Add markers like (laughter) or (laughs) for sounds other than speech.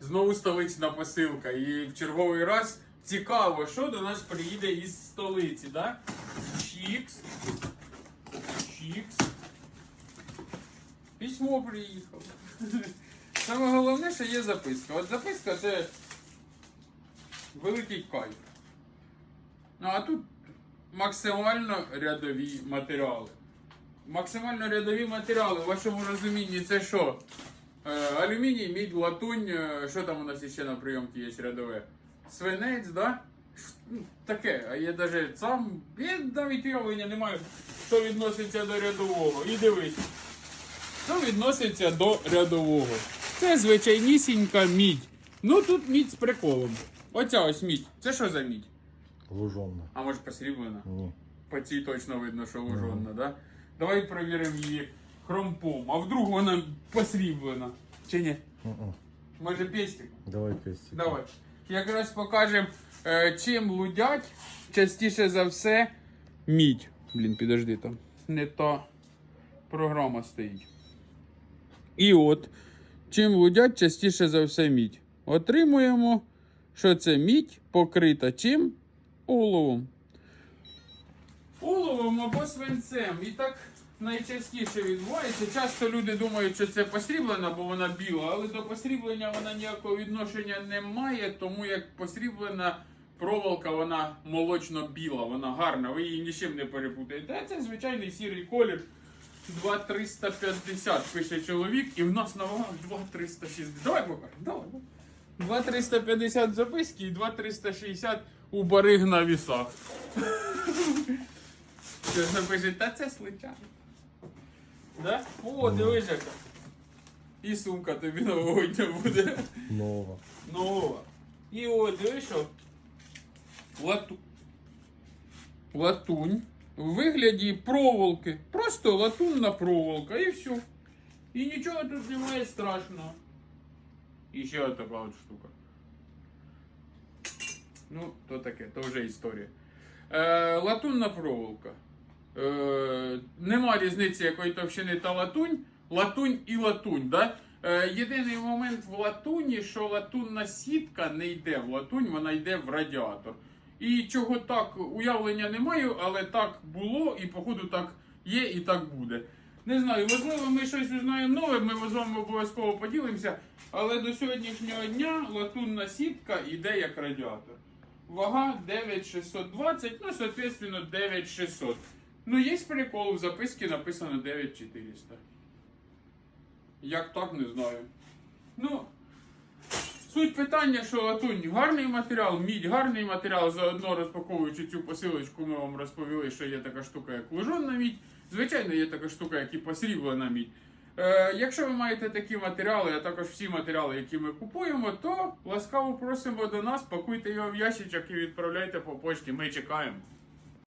Знову столична посилка. І в черговий раз цікаво, що до нас приїде із столиці, да? Чікс. Чікс. Письмо приїхало. Саме головне, що є записка. От записка це великий кайф. Ну а тут максимально рядові матеріали. Максимально рядові матеріали, в вашому розумінні, це що? Е, алюміній, мідь, латунь, що там у нас ще на прийомці є рядове? Свинець, да? Ну, Таке, а я навіть сам, я навіть уявлення не маю, що відноситься до рядового. І дивись. Що відноситься до рядового? Це звичайнісінька мідь. Ну тут мідь з приколом. Оця ось мідь. Це що за мідь? Лужовна. А може посріблена? Ні. По цій точно видно, що лужонна, да? Давай перевіримо її хромпом. А вдруг вона посріблена? Чи ні? Мгм. Може пестик? Давай пестик. Давай. Якраз покажемо, е, чим лудять частіше за все мідь. Блін, підожди там. Не та програма стоїть. І от, чим лудять частіше за все мідь. Отримуємо, що це мідь покрита чим? Оловом. Оловом або свинцем. І так найчастіше відбувається. Часто люди думають, що це посріблена, бо вона біла, але до посріблення вона ніякого відношення не має, тому як посріблена проволока, вона молочно-біла, вона гарна, ви її нічим не перепутаєте. Це звичайний сірий колір. 2350 пише чоловік, і в нас на вагах 2360. Давай покажемо, давай. 2350 записки і 2360 у бариг на вісах. (laughs) Що напише, та це случайно. Да? О, дивись яка. І сумка тобі новогодня буде. Нова. Нова. І от, дивись що. Лату... Латунь. В вигляді проволоки. Просто латунна проволока і все. І нічого тут немає страшного. І ще от така от штука. Ну, то таке, то вже історія. Е, латунна проволока. Е, нема різниці якої товщини та латунь. Латунь і латунь. Да? Е, єдиний момент в латуні, що латунна сітка не йде в латунь, вона йде в радіатор. І чого так уявлення не маю, але так було, і походу так є, і так буде. Не знаю, можливо, ми щось узнаємо нове, ми з вами обов'язково поділимося. Але до сьогоднішнього дня латунна сітка йде як радіатор. Вага 9620, ну, соответственно, 9600. Ну, є прикол, в записці написано 9400. Як так, не знаю. Ну, суть питання, що латунь гарний матеріал, мідь гарний матеріал. Заодно розпаковуючи цю посилочку, ми вам розповіли, що є така штука, як лужонна мідь. Звичайно, є така штука, як і посріблена мідь. Е, якщо ви маєте такі матеріали, а також всі матеріали, які ми купуємо, то ласкаво просимо до нас, пакуйте його в ящичок і відправляйте по почті. Ми чекаємо.